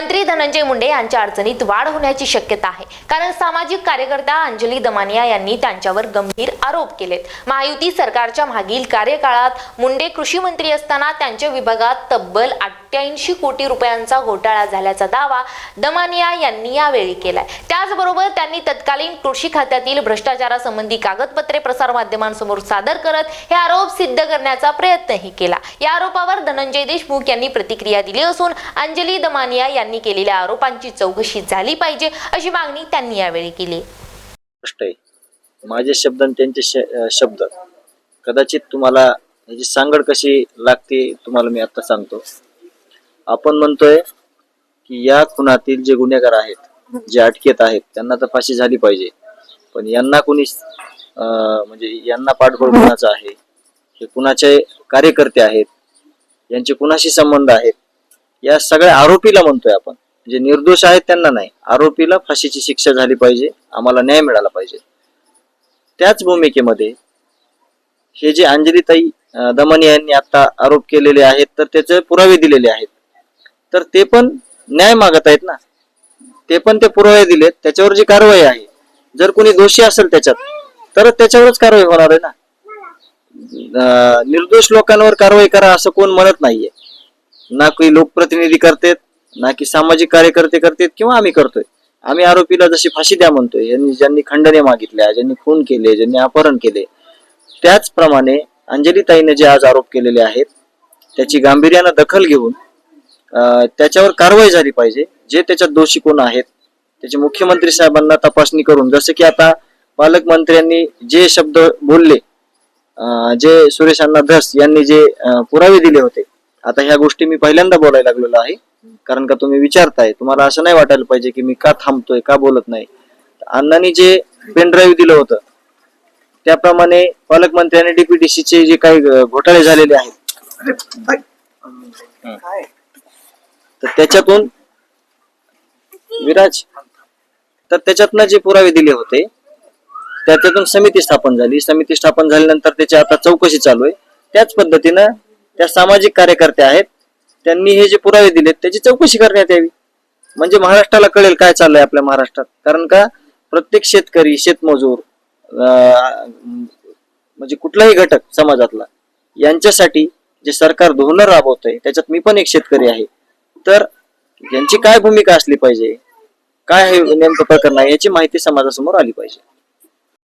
मंत्री धनंजय मुंडे यांच्या अडचणीत वाढ होण्याची शक्यता आहे. कारण सामाजिक कार्यकर्त्या अंजली दमानिया यांनी त्यांच्यावर गंभीर आरोप केलेत. महायुती सरकारच्या मागील कार्यकाळात मुंडे कृषी मंत्री असताना त्यांच्या विभागात तब्बल अठ्ठ्याऐंशी कोटी रुपयांचा घोटाळा झाल्याचा दावा दमानिया यांनी यावेळी केलाय. त्याचबरोबर त्यांनी तत्कालीन कृषी खात्यातील भ्रष्टाचारासंबंधी कागदपत्रे प्रसारमाध्यमांसमोर सादर करत हे आरोप सिद्ध करण्याचा प्रयत्नही केला. या आरोपावर धनंजय देशमुख यांनी प्रतिक्रिया दिली असून अंजली दमानिया यांनी केलेल्या आरोपांची चौकशी झाली पाहिजे अशी मागणी त्यांनी यावेळी केली. आहे. माझे शब्द आणि त्यांचे श- शब्द. कदाचित तुम्हाला याची सांगड कशी लागते तुम्हाला मी आता सांगतो. आपण म्हणतोय की या खुनातील जे गुन्हेगार आहेत जे अटकेत आहेत त्यांना तर फाशी झाली पाहिजे. पण यांना कुणी म्हणजे यांना पाठबळ कुणाचा आहे? हे कुणाचे कार्यकर्ते आहेत? यांचे कुणाशी संबंध आहेत? या सगळ्या आरोपीला म्हणतोय आपण. जे निर्दोष आहेत त्यांना नाही. आरोपीला फाशीची शिक्षा झाली पाहिजे. आम्हाला न्याय मिळाला पाहिजे. त्याच भूमिकेमध्ये हे जे अंजलीताई दमनी यांनी आता आरोप केलेले आहेत तर त्याचे पुरावे दिलेले आहेत. तर ते पण न्याय मागत आहेत ना. ते पण ते पुरावे दिलेत. त्याच्यावर जी कारवाई आहे जर कोणी दोषी असेल त्याच्यात तर त्याच्यावरच कारवाई होणार आहे ना. निर्दोष लोकांवर कारवाई करा असं कोण म्हणत नाहीये. ना काही लोकप्रतिनिधी करतेत ना की सामाजिक कार्यकर्ते करतेत किंवा आम्ही करतोय. आम्ही आरोपीला जशी फाशी द्या म्हणतोय यांनी ज्यांनी खंडने मागितल्या ज्यांनी खून केले ज्यांनी अपहरण केले त्याचप्रमाणे अंजलीताईने जे आज आरोप केलेले आहेत त्याची गांभीर्यानं दखल घेऊन त्याच्यावर कारवाई झाली पाहिजे. जे त्याच्यात दोषी कोण आहेत त्याचे मुख्यमंत्री साहेबांना तपासणी करून जसं की आता पालकमंत्र्यांनी जे शब्द बोलले जे सुरेश अण्णा धस यांनी जे पुरावे दिले होते आता ह्या गोष्टी मी पहिल्यांदा बोलायला लागलेलो आहे. कारण का तुम्ही विचारताय तुम्हाला असं नाही वाटायला पाहिजे की मी का थांबतोय का बोलत नाही. अण्णांनी जे पेन ड्राईव्ह दिलं होतं त्याप्रमाणे पालकमंत्र्यांनी DPDC चे जे काही घोटाळे झालेले आहेत. तर त्याच्यातून विराज तर त्याच्यातनं जे पुरावे दिले होते त्याच्यातून समिती स्थापन झाली. समिती स्थापन झाल्यानंतर त्याची आता चौकशी चालू आहे. त्याच पद्धतीनं त्या सामाजिक कार्यकर्ते आहेत त्यांनी हे जे पुरावे दिलेत त्याची चौकशी करण्यात यावी. म्हणजे महाराष्ट्राला कळेल काय चाललंय आपल्या महाराष्ट्रात. कारण का प्रत्येक शेतकरी शेतमजूर म्हणजे कुठलाही घटक समाजातला यांच्यासाठी जे सरकार धोरणं राबवतंय त्याच्यात मी पण एक शेतकरी आहे. तर यांची काय भूमिका असली पाहिजे? काय हे नेमकं प्रकरण आहे? याची माहिती समाजासमोर आली पाहिजे.